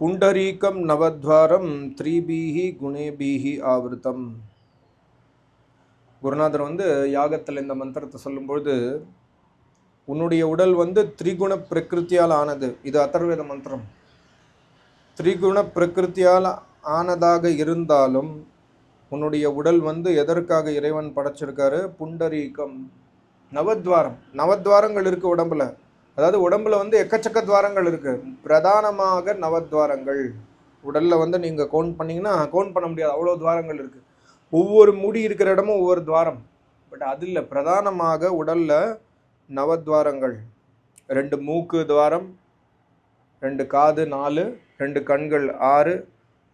புண்டரீக்கம் நவத்வாரம் த்ரீபீஹி குணேபீஹி ஆவிருத்தம். குருநாதர் வந்து யாகத்தில் இந்த மந்திரத்தை சொல்லும்பொழுது உன்னுடைய உடல் வந்து திரிகுண பிரகிருத்தியால் ஆனது. இது அதர்வேத மந்திரம். திரிகுண பிரகிருத்தியால் ஆனதாக இருந்தாலும் உன்னுடைய உடல் வந்து எதற்காக இறைவன் படைச்சிருக்காரு? புண்டரீகம். நவத்வாரம். நவத்வாரங்கள் இருக்குது உடம்புல. அதாவது உடம்புல வந்து எக்கச்சக்க துவாரங்கள் இருக்கு. பிரதானமாக நவத்வாரங்கள். உடல்ல வந்து நீங்க கவுண்ட் பண்ணீங்கன்னா கவுண்ட் பண்ண முடியாது. அவ்வளோ துவாரங்கள் இருக்கு. ஒவ்வொரு முடி இருக்கிற இடமும் ஒவ்வொரு துவாரம். பட் அது இல்லை. பிரதானமாக உடல்ல நவத்வாரங்கள். ரெண்டு மூக்கு துவாரம் ரெண்டு காது நாலு ரெண்டு கண்கள் ஆறு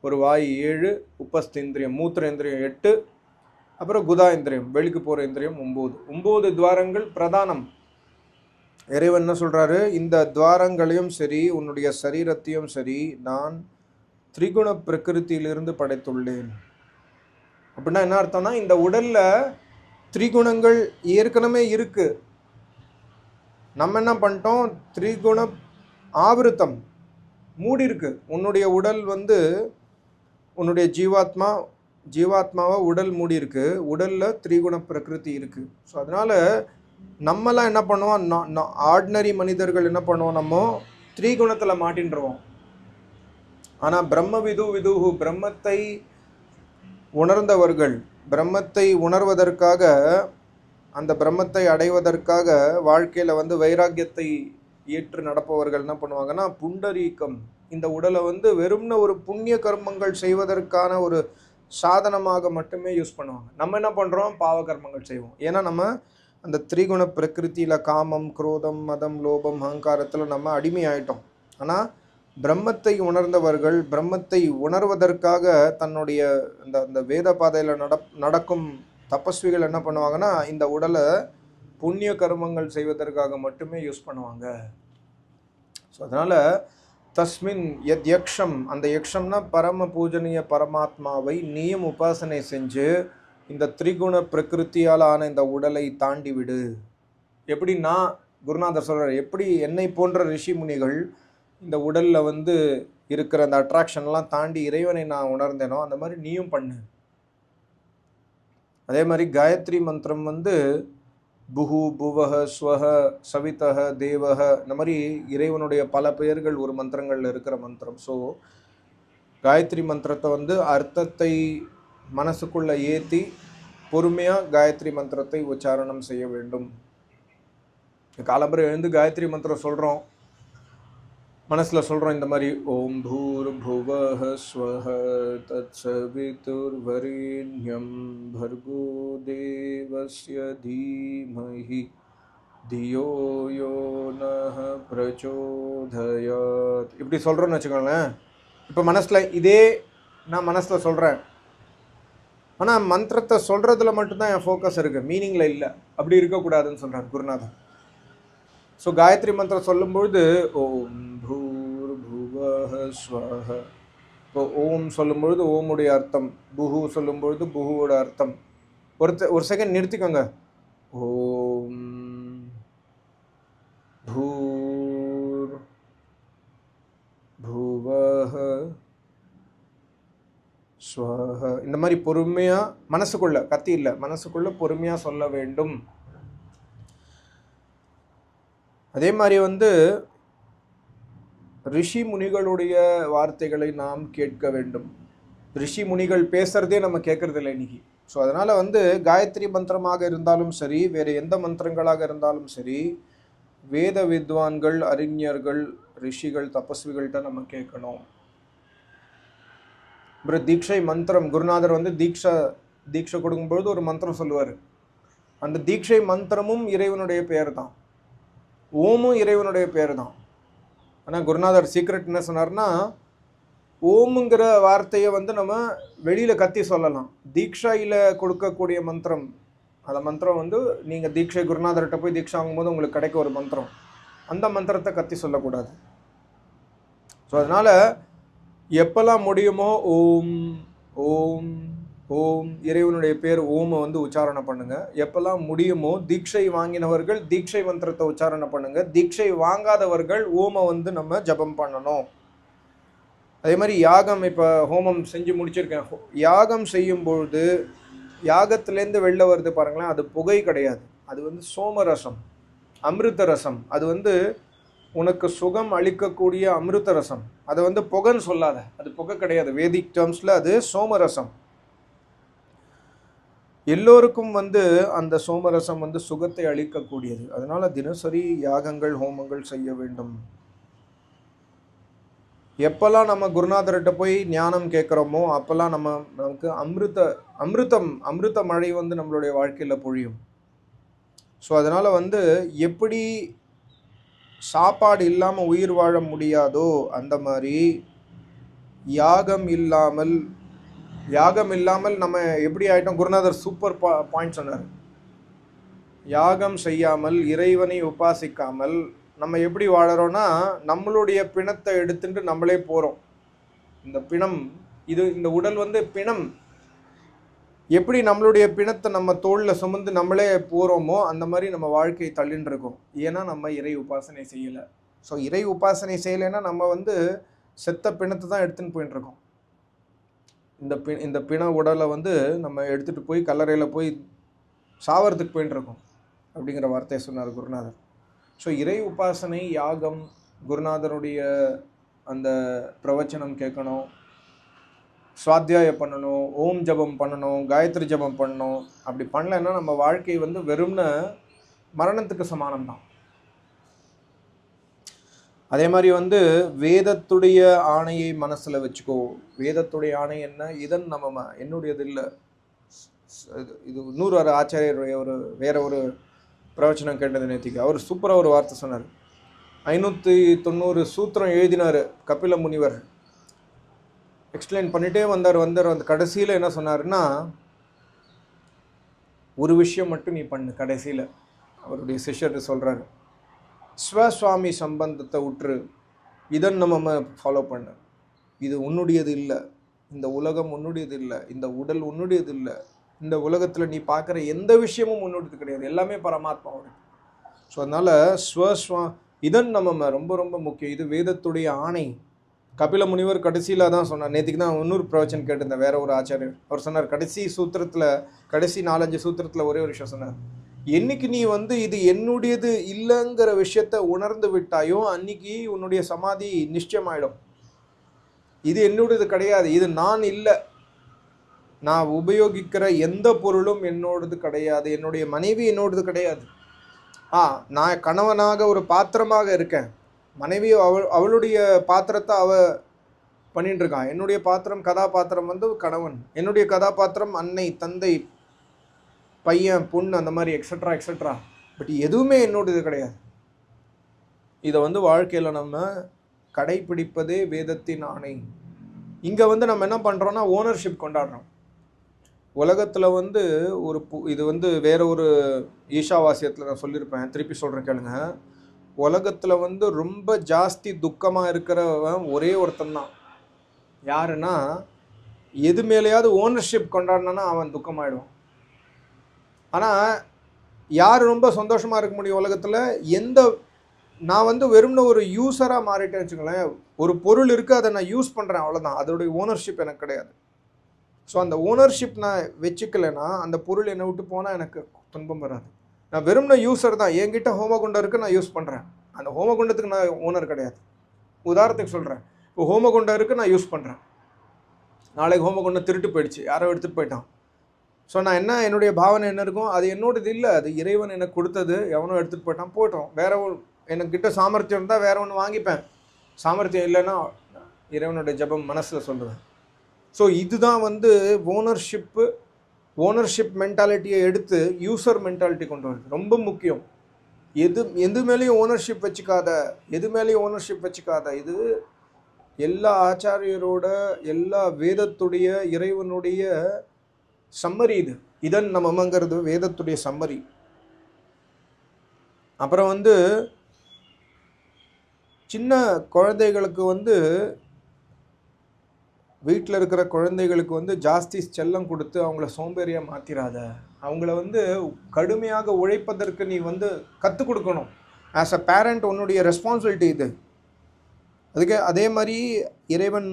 ஒரு வாய் ஏழு உபஸ்தேந்திரியம் மூத்திர இந்திரியம் எட்டு அப்புறம் குதா இந்திரியம் வெளிக்கு போகிற இந்திரியம் ஒம்பது. ஒம்பது துவாரங்கள் பிரதானம். இறைவன் என்ன சொல்கிறாரு இந்த துவாரங்களையும் சரி உன்னுடைய சரீரத்தையும் சரி நான் திரிகுண பிரகிருத்தியிலிருந்து படைத்துள்ளேன். அப்படின்னா என்ன அர்த்தம்னா இந்த உடலில் திரிகுணங்கள் ஏற்கனவே இருக்குது நம்ம என்ன பண்ணிட்டோம்? திரிகுண ஆவிருத்தம் மூடி இருக்கு. உன்னுடைய உடல் வந்து உன்னுடைய ஜீவாத்மா ஜீவாத்மாவை உடல் மூடி இருக்கு. உடலில் திரிகுண பிரகிருதி இருக்குது ஸோ அதனால் நம்மலாம் என்ன பண்ணுவோம்? ஆர்டினரி மனிதர்கள் என்ன பண்ணுவோம்? நம்ம திரிகுணத்தில் மாட்டின்றுவோம். ஆனால் பிரம்ம விது விதுகு பிரம்மத்தை உணர்ந்தவர்கள் பிரம்மத்தை உணர்வதற்காக அந்த பிரம்மத்தை அடைவதற்காக வாழ்க்கையில் வந்து வைராக்கியத்தை ஏற்று நடப்பவர்கள் என்ன பண்ணுவாங்கன்னா புண்டரீக்கம் இந்த உடலை வந்து வெறும்ன ஒரு புண்ணிய கர்மங்கள் செய்வதற்கான ஒரு சாதனமாக மட்டுமே யூஸ் பண்ணுவாங்க. நம்ம என்ன பண்ணுறோம் பாவ கர்மங்கள் செய்வோம். ஏன்னா நம்ம அந்த திரிகுண பிரகிருத்தியில் காமம் குரோதம் மதம் லோபம் அகங்காரத்தில் நம்ம அடிமையாயிட்டோம். ஆனால் பிரம்மத்தை உணர்ந்தவர்கள் பிரம்மத்தை உணர்வதற்காக தன்னுடைய அந்த இந்த வேத பாதையில் நட நடக்கும் தபஸ்விகள் என்ன பண்ணுவாங்கன்னா இந்த உடலை புண்ணிய கர்மங்கள் செய்வதற்காக மட்டுமே யூஸ் பண்ணுவாங்க. ஸோ அதனால் தஸ்மின் எத் யக்ஷம் அந்த யக்ஷம்னா பரம பூஜனீய பரமாத்மாவை நீயும் உபாசனை செஞ்சு இந்த திரிகுண பிரகிருத்தியால் ஆன இந்த உடலை தாண்டி விடு. எப்படி நான் குருநாதர் சொல்கிறார் எப்படி என்னை போன்ற ரிஷி முனிகள் இந்த உடலில் வந்து இருக்கிற அந்த அட்ராக்ஷன்லாம் தாண்டி இறைவனை நான் உணர்ந்தேனோ அந்த மாதிரி நீயும் பண்ணு. அதே மாதிரி காயத்ரி மந்திரம் வந்து புகு புவக ஸ்வக சவிதக தேவக இந்த மாதிரி இறைவனுடைய பல பெயர்கள் ஒரு மந்திரங்களில் இருக்கிற மந்திரம். ஸோ காயத்ரி மந்திரத்தை வந்து அர்த்தத்தை மனசுக்குள்ள ஏற்றி பொறுமையாக காயத்ரி மந்திரத்தை உச்சாரணம் செய்ய வேண்டும். காலம்பரம் எழுந்து காயத்ரி மந்திரம் சொல்கிறோம் மனசில் சொல்கிறோம் இந்த மாதிரி ஓம் பூர் புவஹ ஸ்வஹ தத்சவிதுர்வரேண்யம் பர்கோ தேவஸ்ய தீமஹி தியோ யோ நஹ பிரச்சோதயாத். இப்படி சொல்கிறோன்னு வச்சுக்கோங்களேன். இப்போ மனசில் இதே நான் மனசில் சொல்கிறேன் ஆனால் மந்திரத்தை சொல்கிறதுல மட்டும்தான் என் ஃபோக்கஸ் இருக்குது மீனிங்கில் இல்லை. அப்படி இருக்கக்கூடாதுன்னு சொல்கிறார் குருநாதன் ஸோ காயத்ரி மந்திரம் சொல்லும்பொழுது ஓம் பூர் புவஹ ஸ்வஹ. இப்போ ஓம் சொல்லும்பொழுது ஓமுடைய அர்த்தம். புஹு சொல்லும்பொழுது புஹுவோட அர்த்தம். ஒருத்த ஒரு செகண்ட் நிறுத்திக்கோங்க. ஓம் பூ புவஹ ஸ்வஹ இந்த மாதிரி பொறுமையாக மனசுக்குள்ள கத்தி இல்லை மனசுக்குள்ள பொறுமையாக சொல்ல வேண்டும். அதே மாதிரி வந்து ரிஷி முனிகளுடைய வார்த்தைகளை நாம் கேட்க வேண்டும். ரிஷி முனிகள் பேசுகிறதே நம்ம கேட்கறதில்ல இன்னைக்கு. ஸோ அதனால் வந்து காயத்ரி மந்திரமாக இருந்தாலும் சரி வேறு எந்த மந்திரங்களாக இருந்தாலும் சரி வேத வித்வான்கள் அறிஞர்கள் ரிஷிகள் தபஸ்விகள்கிட்ட நம்ம கேட்கணும் அப்புறம் தீட்சை மந்திரம் குருநாதர் வந்து தீட்சா தீட்சை கொடுக்கும்பொழுது ஒரு மந்திரம் சொல்லுவார். அந்த தீட்சை மந்திரமும் இறைவனுடைய பெயர் தான் ஓமும் இறைவனுடைய பெயர் தான் ஆனால் குருநாதர் சீக்ரெட் என்ன சொன்னார்னா ஓமுங்கிற வார்த்தையை வந்து நம்ம வெளியில் கத்தி சொல்லலாம். தீக்ஷாயில் கொடுக்கக்கூடிய மந்திரம். அந்த மந்திரம் வந்து நீங்கள் தீட்சை குருநாதர்கிட்ட போய் தீட்சை ஆகும்போது உங்களுக்கு கிடைக்க ஒரு மந்திரம். அந்த மந்திரத்தை கத்தி சொல்லக்கூடாது. ஸோ அதனால் எப்போல்லாம் முடியுமோ ஓம் ஓம் ஓம் இறைவனுடைய பேர் ஓமை வந்து உச்சாரணை பண்ணுங்க. எப்பெல்லாம் முடியுமோ தீட்சை வாங்கினவர்கள் தீட்சை மந்திரத்தை உச்சாரணை பண்ணுங்க. தீட்சை வாங்காதவர்கள் ஓமை வந்து நம்ம ஜபம் பண்ணணும். அதே மாதிரி யாகம் இப்போ ஹோமம் செஞ்சு முடிச்சிருக்கேன். ஹோ- யாகம் செய்யும் பொழுது வெளில வருது பாருங்களேன் அது புகை கிடையாது. அது வந்து சோமரசம் அமிர்த ரசம் அது வந்து உனக்கு சுகம் அளிக்கக்கூடிய அமிர்த ரசம் அதை வந்து புகைன்னு சொல்லாத. அது புகை கிடையாது. வேதிக் டேர்ம்ஸில் அது சோமரசம். எல்லோருக்கும் வந்து அந்த சோமரசம் வந்து சுகத்தை அளிக்கக்கூடியது. அதனால் தினசரி யாகங்கள் ஹோமங்கள் செய்ய வேண்டும். எப்பெல்லாம் நம்ம குருநாதர்கிட்ட போய் ஞானம் கேட்குறோமோ அப்போல்லாம் நம்ம நமக்கு அமிர்த அமிர்தம் அமிர்த மழை வந்து நம்மளுடைய வாழ்க்கையில் பொழியும். ஸோ அதனால் வந்து எப்படி சாப்பாடு இல்லாமல் உயிர் வாழ முடியாதோ? அந்த மாதிரி யாகம் இல்லாமல் யாகம் இல்லாமல் நம்ம எப்படி ஆகிட்டோம் குருநாதர் சூப்பர் பா பாயிண்ட் சொன்னார். யாகம் செய்யாமல் இறைவனை உபாசிக்காமல் நம்ம எப்படி வாழறோன்னா நம்மளுடைய பிணத்தை எடுத்துட்டு நம்மளே போகிறோம் இந்த பிணம் இது இந்த உடல் வந்து பிணம். எப்படி நம்மளுடைய பிணத்தை நம்ம தோளில் சுமந்து நம்மளே போகிறோமோ அந்த மாதிரி நம்ம வாழ்க்கையை தள்ளின்னு இருக்கோம் ஏன்னா நம்ம இறை உபாசனை செய்யலை. ஸோ இறை உபாசனை செய்யலைன்னா நம்ம வந்து செத்த பிணத்தை தான் எடுத்துன்னு போயின்னு இருக்கோம் இந்த பி இந்த பிண உடலை வந்து நம்ம எடுத்துகிட்டு போய் கல்லறையில் போய் சாவறதுக்கு போயின்னு இருக்கோம் அப்படிங்கிற வார்த்தையை சொன்னார் குருநாதர். ஸோ இறை உபாசனை யாகம் குருநாதருடைய அந்த பிரவச்சனம் கேட்கணும். சுவாத்தியாயம் பண்ணணும் ஓம் ஜபம் பண்ணணும் காயத்ரி ஜபம் பண்ணணும். அப்படி பண்ணலைன்னா நம்ம வாழ்க்கை வந்து வெறும்னு மரணத்துக்கு சமானம் தான் அதே மாதிரி வந்து வேதத்துடைய ஆணையை மனசில் வச்சுக்கோ. வேதத்துடைய ஆணை என்ன? இதன் நம்ம என்னுடையது இல்லை. இது இது இன்னொரு ஒரு ஆச்சாரியருடைய ஒரு வேற ஒரு பிரவச்சனம் கேட்டது நேத்திக்கு. அவர் சூப்பராக ஒரு வார்த்தை சொன்னார். ஐநூற்றி தொண்ணூறு சூத்திரம் எழுதினார் கபில முனிவர். எக்ஸ்பிளைன் பண்ணிட்டே வந்தார் வந்தார் அந்த கடைசியில் என்ன சொன்னாருன்னா ஒரு விஷயம் மட்டும் நீ பண்ணு கடைசியில். அவருடைய சிஷ்யர் சொல்கிறாரு ஸ்வசுவாமி சம்பந்தத்தை உற்று இதன் நம்ம ஃபாலோ பண்ணு. இது உன்னுடையது இல்லை. இந்த உலகம் உன்னுடையது இல்லை. இந்த உடல் உன்னுடையது இல்லை. இந்த உலகத்தில் நீ பார்க்குற எந்த விஷயமும் உன்னுடையது கிடையாது. எல்லாமே பரமாத்மாவோட ஸோ அதனால் ஸ்வஸ்வா இதன் நம்ம ரொம்ப ரொம்ப முக்கியம். இது வேதத்துடைய ஆணை. கபில முனிவர் கடைசியில் தான் சொன்னார். நேற்றுக்கு தான் இன்னொரு பிரவச்சன் கேட்டிருந்தேன். வேற ஒரு ஆச்சாரியர். அவர் சொன்னார் கடைசி சூத்திரத்தில் கடைசி நாலஞ்சு சூத்திரத்தில் ஒரே ஒரு விஷயம் சொன்னார். என்னைக்கு நீ வந்து இது என்னுடையது இல்லைங்கிற விஷயத்த உணர்ந்து விட்டாயோ அன்னைக்கு உன்னுடைய சமாதி நிச்சயமாயிடும். இது என்னுடையது கிடையாது. இது நான் இல்லை. நான் உபயோகிக்கிற எந்த பொருளும் என்னோடது கிடையாது. என்னுடைய மனைவி என்னோடது கிடையாது. ஆ நான் கணவனாக ஒரு பாத்திரமாக இருக்கேன். மனைவி அவள் அவளுடைய பாத்திரத்தை அவ பண்ணிட்டு இருக்கான் என்னுடைய பாத்திரம் கதாபாத்திரம் வந்து கணவன். என்னுடைய கதாபாத்திரம் அன்னை தந்தை பையன் பொண்ணு அந்த மாதிரி எக்ஸட்ரா எக்ஸட்ரா பட் எதுவுமே என்னோடது கிடையாது. இதை வந்து வாழ்க்கையில் நம்ம கடைப்பிடிப்பதே வேதத்தின் ஆணை. இங்கே வந்து நம்ம என்ன பண்ணுறோன்னா ஓனர்ஷிப் கொண்டாடுறோம். உலகத்தில் வந்து ஒரு பு- இது வந்து வேற ஒரு ஈஷாவாசியத்தில் நான் சொல்லியிருப்பேன். திருப்பி சொல்கிறேன் கேளுங்க. உலகத்தில் வந்து ரொம்ப ஜாஸ்தி துக்கமாக இருக்கிறவன் ஒரே ஒருத்தன் தான் யாருன்னா எது மேலேயாவது ஓனர்ஷிப் கொண்டாடினானா அவன் துக்கமாயிடுவான். ஆனால் யார் ரொம்ப சந்தோஷமாக இருக்க முடியும் உலகத்தில்? எந்த நான் வந்து வெறும்னு ஒரு யூஸராக மாறிட்டேன்னு வச்சுக்கோங்களேன் ஒரு பொருள் இருக்குது அதை நான் யூஸ் பண்ணுறேன் அவ்வளோதான் அதோடைய ஓனர்ஷிப் எனக்கு கிடையாது. ஸோ அந்த ஓனர்ஷிப் நான் வச்சுக்கலைன்னா அந்த பொருள் என்னை விட்டு போனால் எனக்கு துன்பம் வராது. நான் வெறும்ன யூஸர் தான். என்கிட்ட ஹோமகுண்டம் இருக்குது நான் யூஸ் பண்ணுறேன் அந்த ஹோமகுண்டத்துக்கு நான் ஓனர் கிடையாது. உதாரணத்துக்கு சொல்கிறேன் இப்போ ஹோமகுண்டம் இருக்குது நான் யூஸ் பண்ணுறேன் நாளைக்கு ஹோமகுண்டம் திருட்டு போயிடுச்சு. யாரோ எடுத்துகிட்டு போயிட்டான். ஸோ நான் என்ன என்னுடைய பாவனை என்ன இருக்கும்? அது என்னோடது இல்லை. அது இறைவன் எனக்கு கொடுத்தது. எவனோ எடுத்துகிட்டு போயிட்டான். போட்டோம். வேற ஒரு எனக்கிட்ட சாமர்த்தியம் இருந்தால் வேற ஒன்று வாங்கிப்பேன். சாமர்த்தியம் இல்லைன்னா இறைவனுடைய ஜெபம் மனசில் சொல்லுவேன். ஸோ இதுதான் வந்து ஓனர்ஷிப்பு ஓனர்ஷிப் மென்டாலிட்டியை எடுத்து யூசர் மென்டாலிட்டி கொண்டு வருது ரொம்ப முக்கியம். எது எது மேலேயும் ஓனர்ஷிப் வச்சுக்காத எது மேலேயும் ஓனர்ஷிப் வச்சுக்காத இது எல்லா ஆச்சாரியரோட எல்லா வேதத்துடைய இறைவனுடைய சம்மரி இது. இதன் நமங்கிறது வேதத்துடைய சம்மரி அப்புறம் வந்து சின்ன குழந்தைகளுக்கு வந்து வீட்டில் இருக்கிற குழந்தைகளுக்கு வந்து ஜாஸ்தி செல்லம் கொடுத்து அவங்கள சோம்பேறியாக மாற்றிடாத அவங்கள வந்து கடுமையாக உழைப்பதற்கு நீ வந்து கற்றுக் கொடுக்கணும். ஆஸ் அ பேரண்ட் உன்னுடைய ரெஸ்பான்சிபிலிட்டி இது. அதுக்கு அதே மாதிரி இறைவன்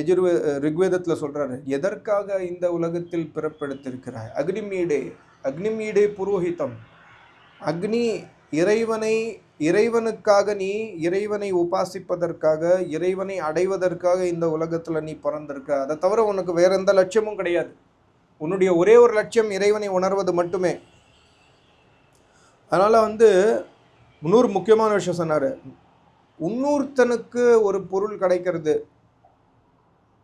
எஜுர்வே ரிக்வேதத்தில் சொல்கிறாரு எதற்காக இந்த உலகத்தில் பிறப்பெடுத்திருக்கிறாய்? அக்னிமீடே அக்னிமீடே புரோஹிதம். அக்னி இறைவனை இறைவனுக்காக நீ இறைவனை உபாசிப்பதற்காக இறைவனை அடைவதற்காக இந்த உலகத்தில் நீ பிறந்திருக்க. அதை தவிர உனக்கு வேற எந்த லட்சியமும் கிடையாது. உன்னுடைய ஒரே ஒரு லட்சியம் இறைவனை உணர்வது மட்டுமே. அதனால் வந்து இன்னொரு முக்கியமான விஷயம் சொன்னாரு. இன்னொருத்தனுக்கு ஒரு பொருள் கிடைக்கிறது.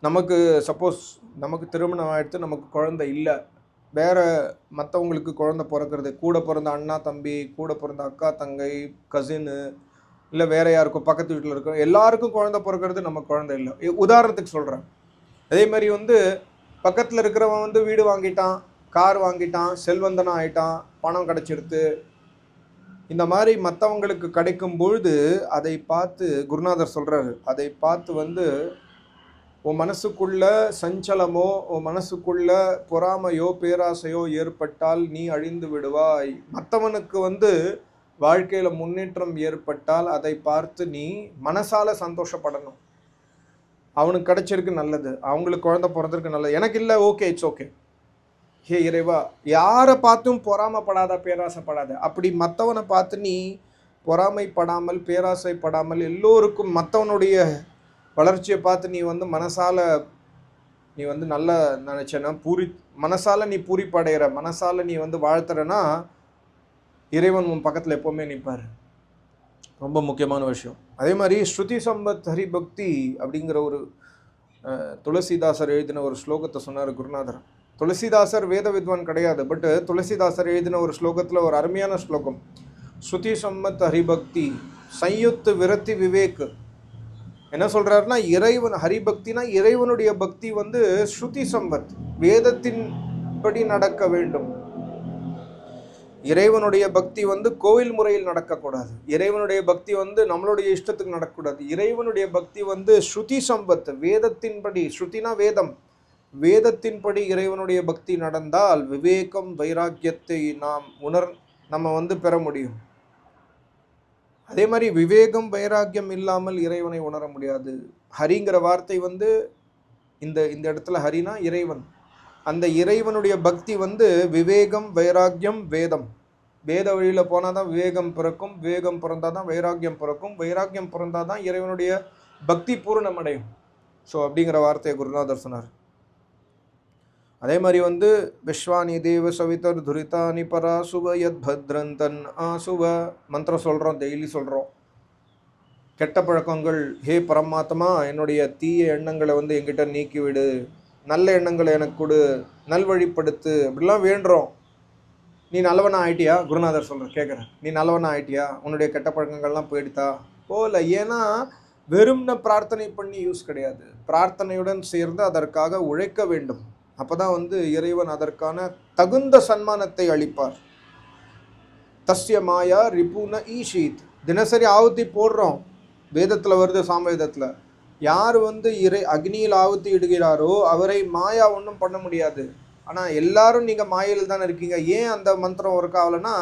நமக்கு சப்போஸ் நமக்கு திருமணம் ஆயிடுத்து நமக்கு குழந்தை இல்லை. வேறு மற்றவங்களுக்கு குழந்த பிறக்கிறது கூட பிறந்த அண்ணா தம்பி கூட பிறந்த அக்கா தங்கை கசின்னு இல்லை வேறு யாருக்கும் பக்கத்து வீட்டில் இருக்கிற எல்லாருக்கும் குழந்த பிறக்கிறது நம்ம குழந்தை இல்லை. உதாரணத்துக்கு சொல்கிறேன் அதே மாதிரி வந்து பக்கத்தில் இருக்கிறவன் வந்து வீடு வாங்கிட்டான் கார் வாங்கிட்டான் செல்வந்தனம் ஆயிட்டான் பணம் கிடச்சிடுத்து இந்த மாதிரி மற்றவங்களுக்கு கிடைக்கும் பொழுது அதை பார்த்து குருநாதர் சொல்கிறாரு அதை பார்த்து வந்து உன் மனசுக்குள்ள சஞ்சலமோ உன் மனசுக்குள்ள பொறாமையோ பேராசையோ ஏற்பட்டால் நீ அழிந்து விடுவாய். மற்றவனுக்கு வந்து வாழ்க்கையில் முன்னேற்றம் ஏற்பட்டால் அதை பார்த்து நீ மனசால சந்தோஷப்படணும். அவனுக்கு கிடைச்சிருக்கு நல்லது. அவங்களுக்கு குழந்தை பிறந்திருக்கு நல்லது. எனக்கு இல்லை ஓகே இட்ஸ் ஓகே ஹே இறைவா யாரை பார்த்தும் பொறாமப்படாத பேராசைப்படாத. அப்படி மற்றவனை பார்த்து நீ பொறாமைப்படாமல் பேராசைப்படாமல் எல்லோருக்கும் மற்றவனுடைய வளர்ச்சியை பார்த்து நீ வந்து மனசால நீ வந்து நல்ல நினைச்சேன்னா பூரி மனசால நீ பூரிப்படைகிற மனசால நீ வந்து வாழ்த்துறனா இறைவன் உன் பக்கத்தில் எப்போவுமே நிற்பார் ரொம்ப முக்கியமான விஷயம். அதே மாதிரி ஸ்ருதி சம்பத் ஹரிபக்தி அப்படிங்கிற ஒரு துளசிதாசர் எழுதின ஒரு ஸ்லோகத்தை சொன்னார் குருநாதர். துளசிதாசர் வேத வித்வான் கிடையாது பட் துளசிதாசர் எழுதின ஒரு ஸ்லோகத்தில் ஒரு அருமையான ஸ்லோகம். ஸ்ருதி சம்மத் ஹரிபக்தி சயுத் விரத்தி விவேக் என்ன சொல்கிறாருன்னா இறைவன் ஹரிபக்தினா இறைவனுடைய பக்தி வந்து ஸ்ருதி சம்பத் வேதத்தின் படி நடக்க வேண்டும். இறைவனுடைய பக்தி வந்து கோவில் முறையில் நடக்கக்கூடாது. இறைவனுடைய பக்தி வந்து நம்மளுடைய இஷ்டத்துக்கு நடக்கக்கூடாது. இறைவனுடைய பக்தி வந்து ஸ்ருதி சம்பத் வேதத்தின்படி ஸ்ருதினா வேதம். வேதத்தின்படி இறைவனுடைய பக்தி நடந்தால் விவேகம் வைராக்கியத்தை நாம் உணர் நம்ம வந்து பெற முடியும். அதே மாதிரி விவேகம் வைராக்கியம் இல்லாமல் இறைவனை உணர முடியாது. ஹரிங்கிற வார்த்தை வந்து இந்த இந்த இடத்துல ஹரினா இறைவன். அந்த இறைவனுடைய பக்தி வந்து விவேகம் வைராக்கியம் வேதம். வேத வழியில் போனால் தான் விவேகம் பிறக்கும் விவேகம் பிறந்தால் தான் வைராக்கியம் பிறக்கும் வைராக்கியம் பிறந்தால் தான் இறைவனுடைய பக்தி பூரணம் அடையும் ஸோ அப்படிங்கிற வார்த்தையை குருநாதர் சொன்னார். அதே மாதிரி வந்து விஸ்வானி தேவ சவிதர் துரிதானி பராசுவ யத் பத்ரந்தன் ஆசுவ மந்திரம் சொல்கிறோம் டெய்லி சொல்கிறோம் கெட்ட பழக்கங்கள் ஹே பரமாத்மா என்னுடைய தீய எண்ணங்களை வந்து என்கிட்ட நீக்கிவிடு நல்ல எண்ணங்களை எனக்கு கொடு நல்வழிப்படுத்து அப்படிலாம் வேண்டுறோம். நீ நல்லவனா ஆயிட்டியா? குருநாதர் சொல்கிற கேட்குறேன் நீ நல்லவனா ஆயிட்டியா? உன்னுடைய கெட்ட பழக்கங்கள்லாம் போயிடுதா? போகல ஏன்னா வெறும்ன பிரார்த்தனை பண்ணி யூஸ் கிடையாது. பிரார்த்தனையுடன் சேர்ந்து அதற்காக உழைக்க வேண்டும். அப்பதான் வந்து இறைவன் அதற்கான தகுந்த சன்மானத்தை அளிப்பார். தஸ்ய மாயா ரிபுன ஈஷீத். தினசரி ஆவுத்தி போடுறோம். வேதத்துல வருது சாமவேதத்துல. யார் வந்து இறை அக்னியில் ஆவுத்தி இடுகிறாரோ அவரை மாயா ஒன்றும் பண்ண முடியாது. ஆனால் எல்லாரும் நீங்கள் மாயில் தான் இருக்கீங்க. ஏன் அந்த மந்திரம் ஒர்க் ஆகலைன்னா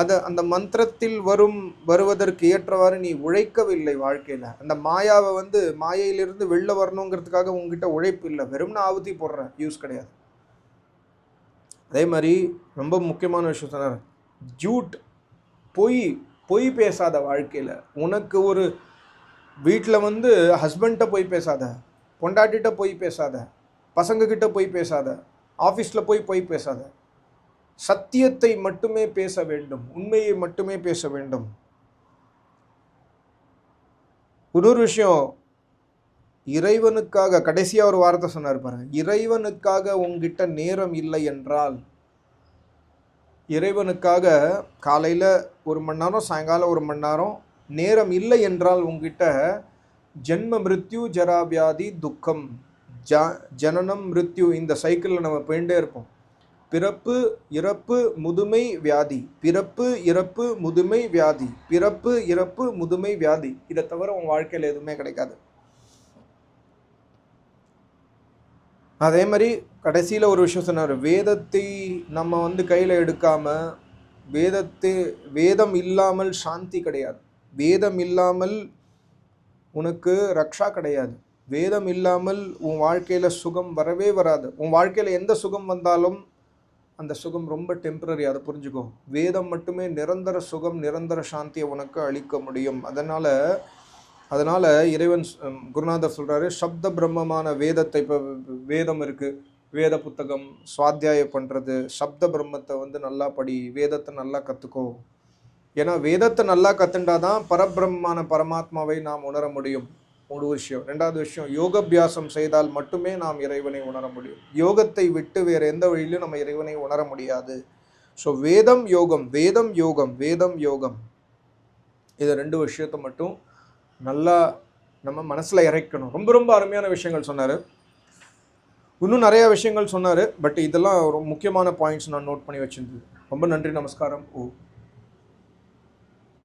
அது அந்த மந்திரத்தில் வரும் வருவதற்கு ஏற்றவாறு நீ உழைக்கவில்லை வாழ்க்கையில். அந்த மாயாவை வந்து மாயையிலிருந்து வெளில வரணுங்கிறதுக்காக உங்ககிட்ட உழைப்பு இல்லை. வெறும்னா ஆவுத்தி போடுற யூஸ் கிடையாது. அதே மாதிரி ரொம்ப முக்கியமான விஷயம் சொன்னார். ஜூட் பொய் பொய் பேசாத வாழ்க்கையில். உனக்கு ஒரு வீட்டில் வந்து ஹஸ்பண்ட்டை போய் பேசாத பொண்டாட்டிட்ட போய் பேசாத பசங்கக்கிட்ட போய் பேசாத ஆஃபீஸில் போய் போய் பேசாத. சத்தியத்தை மட்டுமே பேச வேண்டும் உண்மையை மட்டுமே பேச வேண்டும். இன்னொரு விஷயம் இறைவனுக்காக கடைசியாக ஒரு வார்த்தை சொன்னார் பாருங்க இறைவனுக்காக உங்ககிட்ட நேரம் இல்லை என்றால் இறைவனுக்காக காலையில் ஒரு மணி நேரம் சாயங்காலம் ஒரு மணி நேரம் நேரம் இல்லை என்றால் உங்ககிட்ட ஜென்ம மிருத்யு ஜரா வியாதி துக்கம் ஜ ஜனனம் மிருத்யு இந்த சைக்கிளில் நம்ம போயிட்டே இருப்போம். பிறப்பு இறப்பு முதுமை வியாதி. பிறப்பு இறப்பு முதுமை வியாதி. பிறப்பு இறப்பு முதுமை வியாதி. இதை தவிர உன் வாழ்க்கையில் எதுவுமே கிடைக்காது. அதே மாதிரி கடைசியில் ஒரு விஷயம் சொன்னார். வேதத்தை நம்ம வந்து கையில் எடுக்காம வேதத்தை வேதம் இல்லாமல் சாந்தி கிடையாது. வேதம் இல்லாமல் உனக்கு ரக்ஷா கிடையாது. வேதம் இல்லாமல் உன் வாழ்க்கையில் சுகம் வரவே வராது. உன் வாழ்க்கையில் எந்த சுகம் வந்தாலும் அந்த சுகம் ரொம்ப டெம்பரரி அதை புரிஞ்சுக்கோ. வேதம் மட்டுமே நிரந்தர சுகம் நிரந்தர சாந்தியை உனக்கு அளிக்க முடியும். அதனால் அதனால் இறைவன் குருநாதர் சொல்கிறாரு சப்த பிரம்மமான வேதத்தை இப்போ வேதம் இருக்குது வேத புத்தகம் சுவாத்தியாயம் பண்ணுறது சப்த பிரம்மத்தை வந்து நல்லா படி வேதத்தை நல்லா கற்றுக்கோ ஏன்னா வேதத்தை நல்லா கற்றுண்டாதான் பரபிரம்மமான பரமாத்மாவை நாம் உணர முடியும். ஒரு விஷயம். ரெண்டாவது விஷயம் யோகாபியாசம் செய்தால் மட்டுமே நாம் இறைவனை உணர முடியும். யோகத்தை விட்டு வேறு எந்த வழியிலும் நம்ம இறைவனை உணர முடியாது. ஸோ வேதம் யோகம் வேதம் யோகம் வேதம் யோகம். இது ரெண்டு விஷயத்தை மட்டும் நல்லா நம்ம மனசில் இறைக்கணும். ரொம்ப ரொம்ப அருமையான விஷயங்கள் சொன்னார். இன்னும் நிறையா விஷயங்கள் சொன்னார். பட் இதெல்லாம் ஒரு முக்கியமான பாயிண்ட்ஸ் நான் நோட் பண்ணி வச்சிருந்தது ரொம்ப நன்றி நமஸ்காரம். ஓ.